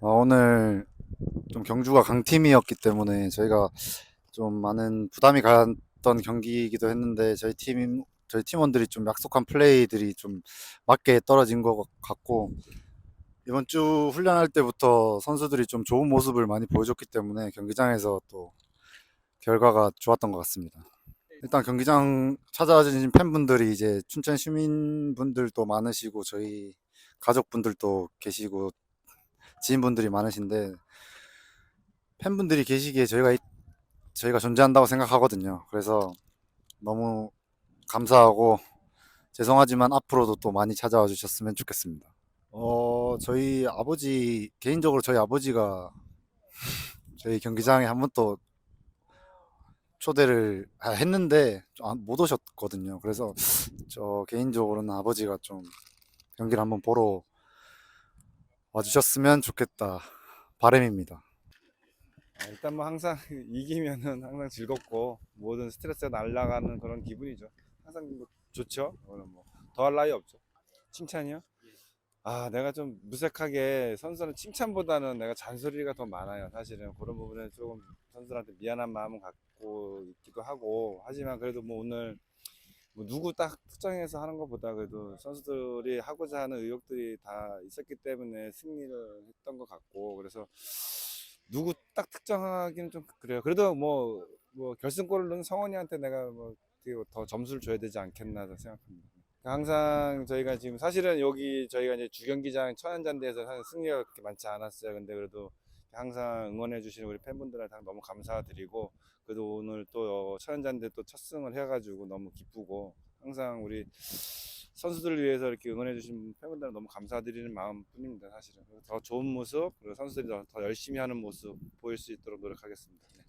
어, 오늘 좀 경주가 강팀이었기 때문에 저희가 좀 많은 부담이 갔던 경기이기도 했는데 저희 팀 저희 팀원들이 좀 약속한 플레이들이 좀 맞게 떨어진 것 같고 이번 주 훈련할 때부터 선수들이 좀 좋은 모습을 많이 보여줬기 때문에 경기장에서 또 결과가 좋았던 것 같습니다. 일단 경기장 찾아와 주신 팬분들이 이제 춘천 시민분들도 많으시고 저희 가족분들도 계시고 지인분들이 많으신데 팬분들이 계시기에 저희가 이- 저희가 존재한다고 생각하거든요. 그래서 너무 감사하고 죄송하지만 앞으로도 또 많이 찾아와 주셨으면 좋겠습니다. 어, 저희 아버지 개인적으로 저희 아버지가 저희 경기장에 한 번 또 초대를 아, 했는데 못 오셨거든요. 그래서 저 개인적으로는 아버지가 좀 경기를 한번 보러 와주셨으면 좋겠다 바람입니다. 아, 일단 뭐 항상 이기면은 항상 즐겁고 모든 스트레스가 날아가는 그런 기분이죠. 항상 뭐 좋죠. 뭐 더할 나위 없죠. 칭찬이요? 아 내가 좀 무색하게 선수는 칭찬보다는 내가 잔소리가 더 많아요. 사실은 그런 부분에 조금 선수들한테 미안한 마음은 갖고 있기도 하고 하지만 그래도 뭐 오늘 뭐 누구 딱 특정해서 하는 것보다 그래도 선수들이 하고자 하는 의욕들이 다 있었기 때문에 승리를 했던 것 같고 그래서 누구 딱 특정하기는 좀 그래요. 그래도 뭐, 뭐 결승골을 넣은 성원이한테 내가 뭐 어떻게 더 점수를 줘야 되지 않겠나 생각합니다. 항상 저희가 지금 사실은 여기 저희가 이제 주경기장 천안잔디에서 사실 승리가 그렇게 많지 않았어요. 근데 그래도 항상 응원해 주시는 우리 팬분들한테 너무 감사드리고 그래도 오늘 또 천안잔디 또첫 승을 해가지고 너무 기쁘고 항상 우리 선수들을 위해서 이렇게 응원해 주신 팬분들은 너무 감사드리는 마음뿐입니다 사실은 더 좋은 모습 그리고 선수들이 더, 더 열심히 하는 모습 보일 수 있도록 노력하겠습니다 네.